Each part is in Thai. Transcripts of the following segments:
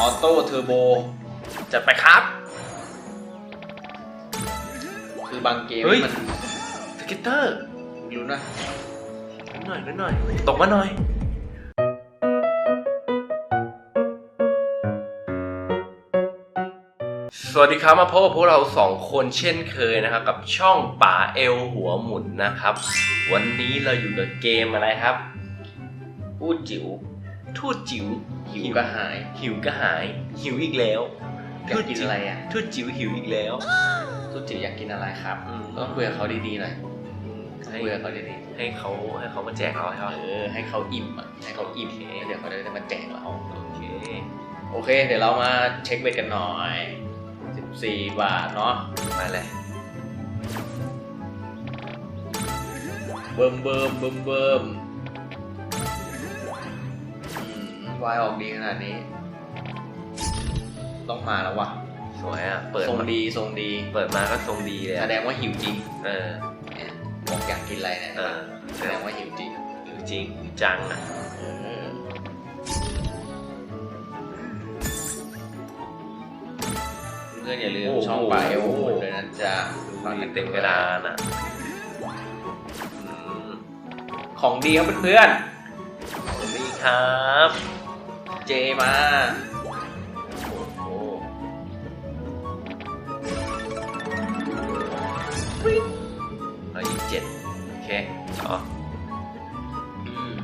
ออโต้เทอร์โบจัดไปครับ คือบางเกมเฮ้ย มันสเก็ตเตอร์รู้นะนิดหน่อยนิดหน่อย ตกมาหน่อย สวัสดีครับมาพบกับพวกเราสองคนเช่นเคยนะครับ กับช่องป่าเอลหัวหมุนนะครับ วันนี้เราอยู่กับเกมอะไรครับ พูดจิ๋วทูตจิ๋ว หิวกระหาย หิวก็หาย หิวอีกแล้วอยากกินอะไรอะทูตจิ๋วหิวอีกแล้วพูดจิ๋วอยากกินอะไรครับอืมต้องคุยกับเขาดีๆหน่อยต้องคุยกับเขาดีให้เขาให้เขามาแจกเราใช่ๆปะเออให้เขาอิ่มอะให้เขาอิ่มแล้วเดี๋ยวเขาจะมาแจกเราโอเคโอเค เดี๋ยวเรามาเช็คเวทกันหน่อย14บาทเนาะมาเลยเบิ่มเบิ่มเบิ่มเบิ่ม วายออกดีขนาดนี้ ต้องมาแล้ววะสวยอะ เปิดทรงมาดีทรงดีเปิดมาก็ทรงดีเลยแสอะดงว่าหิวจริงเออ เนี่ยบอกอยากกินอะไรเนี่ยเออ แสดงว่าหิวจริงจริงจังอะเออเพื่อนอย่าลืมช่องปลายเอวหมดเลยนะจ๊ะมีเต็มกระดานอะอืมของดีครับเพื่อนนี่ครับๆ เจมาโอ้โหเอาอีกเจ็ดโอเคอ๋ออืม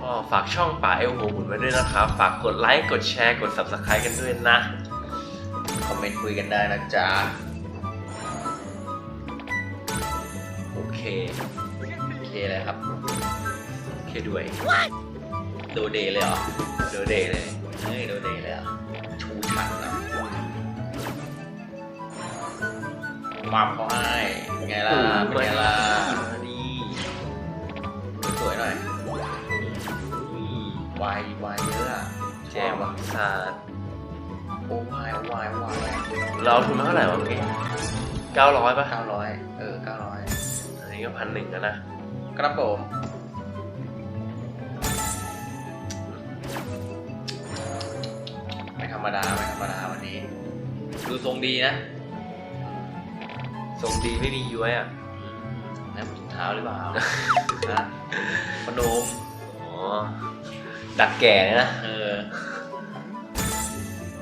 ก็ฝากช่องป่าเอลโหหมุนไว้ด้วยนะครับ ฝากกดไลค์ กดแชร์ กด subscribe กันด้วยนะ คอมเมนต์คุยกันได้นะจ๊ะ โอเค โอเคเลยครับ โอเคด้วยโดเดย์เลยเหรอโดเดย์เลยเฮ้ยโดเดย์เลยเหรอชูชันนะมาเขาให้เป็นไงล่ะเป็นไงล่ะมาดีสวยหน่อยวายวายเยอะอะแจมวังซาดโอ้วายโอ้วายโอ้วายเราเอาทุนมาเท่าไหร่วะเมื่อกี้เก้าร้อยป่ะเก้าร้อยเออเก้าร้อยอันนี้ก็พันหนึ่งแล้วนะครับผม รรมดาไม่ธรรมดาวันนี้ ดูทรงดีนะ ทรงดีไม่มีย้วยอะนั่นถุงเท้าหรือเปล่านะพนมอ๋อดักแก่เนี่ยนะเออ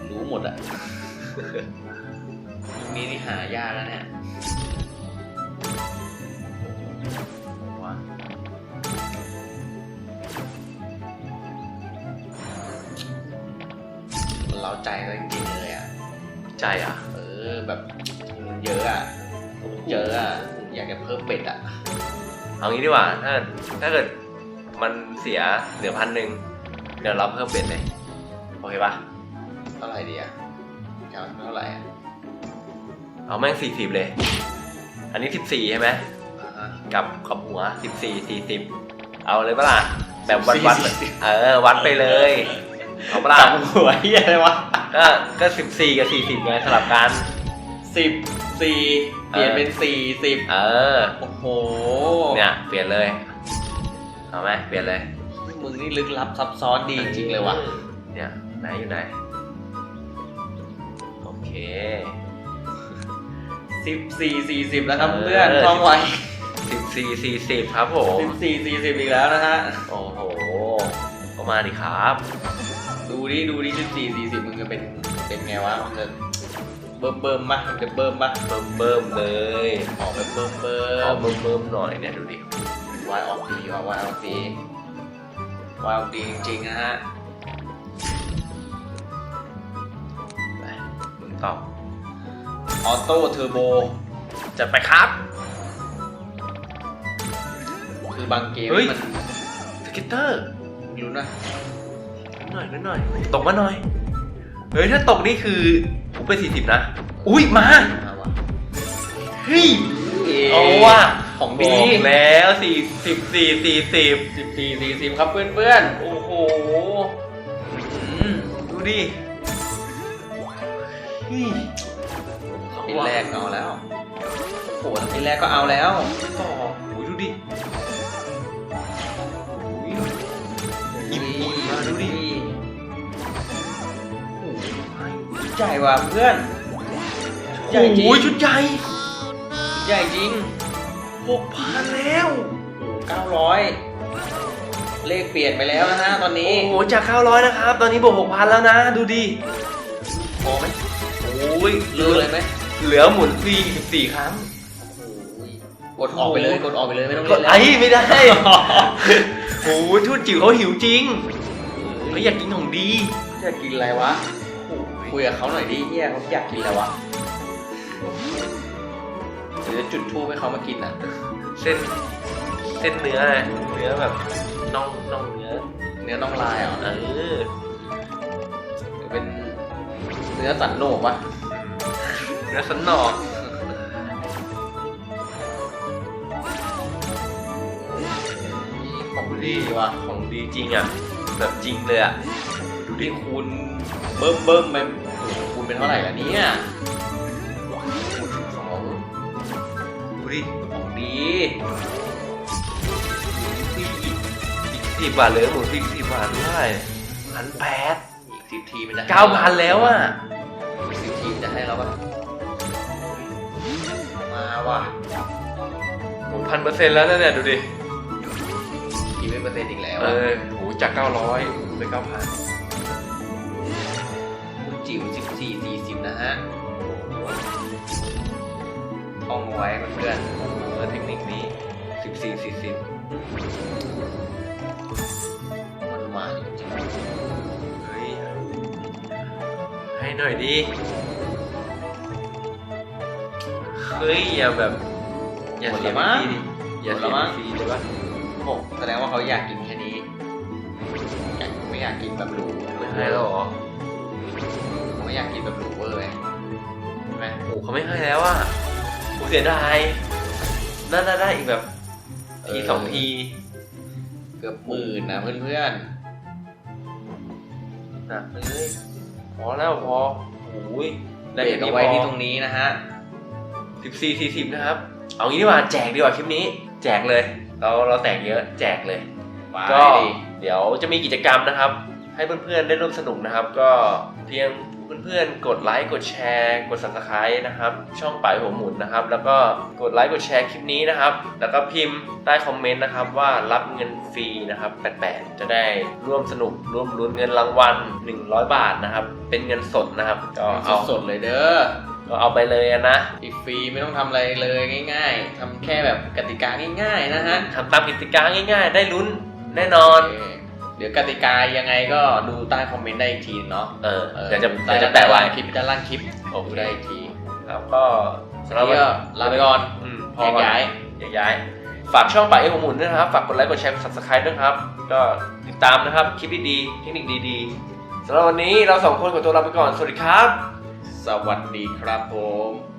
รู้หมดอะยุคนี้นี่หายากแล้วเนี่ย เล้าใจก็จริงๆเลยอะใจอะ เออแบบมันเยอะอะเยอะอะอยากจะเพิ่มเบ็ดอะเอางี้ดีกว่า ถ้าถ้าเกิดมันเสียเหลือพันหนึ่งเดี๋ยวเราเพิ่มเป็นเลย โอเคป่ะเท่าไหร่ดีอะจะเอาเท่าไหร่อะเอาแม่งสี่สิบเลย อันนี้สิบสี่ใช่ไหมอ่าฮะกับขอบหัวสิบสี่สี่สิบเอาเลยปะล่ะแบบวัดวัด14เออวัดไปเลย เอาปะล่ะตับหัวเฮียอะไรวะก็ก็สิบสี่กับสี่สิบไงสลับกัน สิบสี่เปลี่ยนเป็นสี่สิบเออ โอ้โหเนี่ยเปลี่ยนเลย เอาไหมเปลี่ยนเลย มึงนี่ลึกลับซับซ้อนดีจริงๆเลยวะเนี่ยไหนอยู่ไหน โอเคสิบสี่สี่สิบแล้วครับเออเพื่อนท่องไว้สิบสี่สี่สิบครับผมสิบสี่สี่สิบอีกแล้วนะฮะ โอ้โหก็มาดิครับ ดูดิดูดิสิบสี่สี่สิบมึงจะเป็นเป็นไงวะมันจะเบิ่มเบิ่มๆปะมันจะเบิ่มปะเบิ่มเบิ่มๆเลยออกแบบเบิ่มเบิ่ขอมเบิ่มเบิ่มๆหน่อยเนี่ยดูดิวายออกดีว่ะวายออกดีวายออกดีจริงๆนะฮะไปมึงตอบออโต้เทอร์โบจะไปครับ คือบางเกมเฮ้ย มันสเก็ตเตอร์รู้นะนิด หน่อยนิดหน่อย ตกมาหน่อย เฮ้ย ถ้าตกนี่คือผมเป็นสี่สิบนะ อุ้ยมามาวะเฮ้ย เอาว่ะของบดีอกแล้วสี่สิบสี่สี่สิบสิบสี่สี่สิบครับเพื่อนเพื่อนโอ้โหอืมดูดิเฮ้ยปีแรกเอาแล้วโอ้โหปีแรกก็เอาแล้วต่อโอ้ยดูดิ ใหญ่ว่ะเพื่อนชุดใหญ่จริงโอ้ยชุดใหญ่ชุดใหญ่จริงหกพันแล้วเก้าร้อยเลขเปลี่ยนไปแล้วนะฮะตอนนี้ โอ้โหจาก900นะครับ ตอนนี้บวก6,000แล้วนะ ดูดิพอไหมโอ้ยเหลืลืออเลยไหมเหลือหมุนฟรี14ครั้งโอ้ยกดออกไปเลยกดออกไปเลยไม่ต้องก็เล่นแล้วไอ้ไม่ได้โอ้โหทูตจิ๋วเขาหิวจริงเขาอยากกินของดีอยากกินอะไรวะ คุยกับเขาหน่อยดิเฮียเขาอยากกินอะไรวะเดี๋ยวจะจุดทูบให้เขามากินอะ เส้น เส้นเนื้อไงเนื้อแบบน่องน่องเนื้อ เนื้อน่องลายเหรอเออหรือเป็นเนื้อสันโหนกวะเนื้อสันนอกของดีว่ะของดีจริงอะ แบบจริงเลยอะ ดูที่คูณเบิ่มเบิ่มไปคูณเป็นเท่าไหร่ล่ะเนี่ยสองดูดิของดีอีกสิบบาทเหลยหมุนฟรีสิบบาทได้พันแปดอีกสิบทีมันจะให้เก้าพันแล้วอะอีกสิบทีมันจะให้เราปะมาว่ะพันเปอร์เซ็นต์แล้วนะเนี่ยดูดิกี่เป็นเปอร์เซ็นต์อีกแล้วเออะอโหจากเก้าร้อยไปเก้าพันคุณ จิ๋วสิบสี่สี่สิบนะฮะท่องไว้เพื่อนเออเทคนิคนี้สิบสี่สี่สิบๆมันมาจริงเฮ้ย ให้หน่อยดิ เฮ้ย อย่าแบบ อย่าเสียฟรีดิอย่าเสียฟรีเลยว่าๆโอ้แสดงว่าเขาอยากกินแค่นี้อยากไม่อยากกินแบบหรูไม่ให้แล้วเหรอเขาไม่ อยากกินแบบหรูเวอร์ไงใช่ไหมโอ้เขาไม่ให้แล้วอะกูเสียดายน่าได้ได้อีกแบบทีสองที เกือบหมื่นนะเพื่อนหนักไปเลยพอแล้วพอโอ้ยๆได้เบรแค่กนี้เอาพไว้อที่ตรงนี้นะฮะสิบสี่สี่สิบนะครับ เอางี้ดีกว่าแจกดีกว่าคลิปนี้ แจกเลย เราเราแตกเยอะแจกเลยไปก็เดี๋ยวจะมีกิจกรรมนะครับ ให้เพื่อนๆได้ร่วมสนุกนะครับ ก็เพียง เพื่อนๆ กดไลค์ กดแชร์ กด subscribe นะครับ ช่องป่ายหัวหมุนนะครับ แล้วก็กดไลค์ กดแชร์คลิปนี้นะครับ แล้วก็พิมพ์ใต้คอมเมนต์นะครับว่ารับเงินฟรีนะครับ88 จะได้ร่วมสนุกร่วมลุ้นเงินรางวัล 100 บาทนะครับ เป็นเงินสดนะครับ ก็เอา สดๆเลยเด้อ ก็เอาไปเลยอะนะฟรีๆไม่ต้องทำอะไรเลยง่าย ๆทำแค่แบบกติกาง่ายๆนะฮะทำตามกติกาง่ายๆ ได้ลุ้นแน่นอนโอเค เดี๋ยวกติกายังไงก็ดูใต้คอมเมนต์ได้อีกทีเนาะเออออเดี๋ยวจะใต้เดี๋ยวจะแปะไว้คลิปด้านล่างคลิปโอเคดูได้อีกทีแล้วก็สำหรับนี่วันก็ลาไปก่อนอืมพแยอกก่อนย้ายแยกย้าย ฝากช่องป่าเอหัวหมุนด้วยนะครับ ฝากกดไลค์กดแชร์กด subscribe ด้วยครับ ก็ติดตามนะครับคลิปดีๆเทคนิคดีๆสำหรับวันนี้เราสองคนขอตัวลาไปก่อน สวัสดีครับ สวัสดีครับผม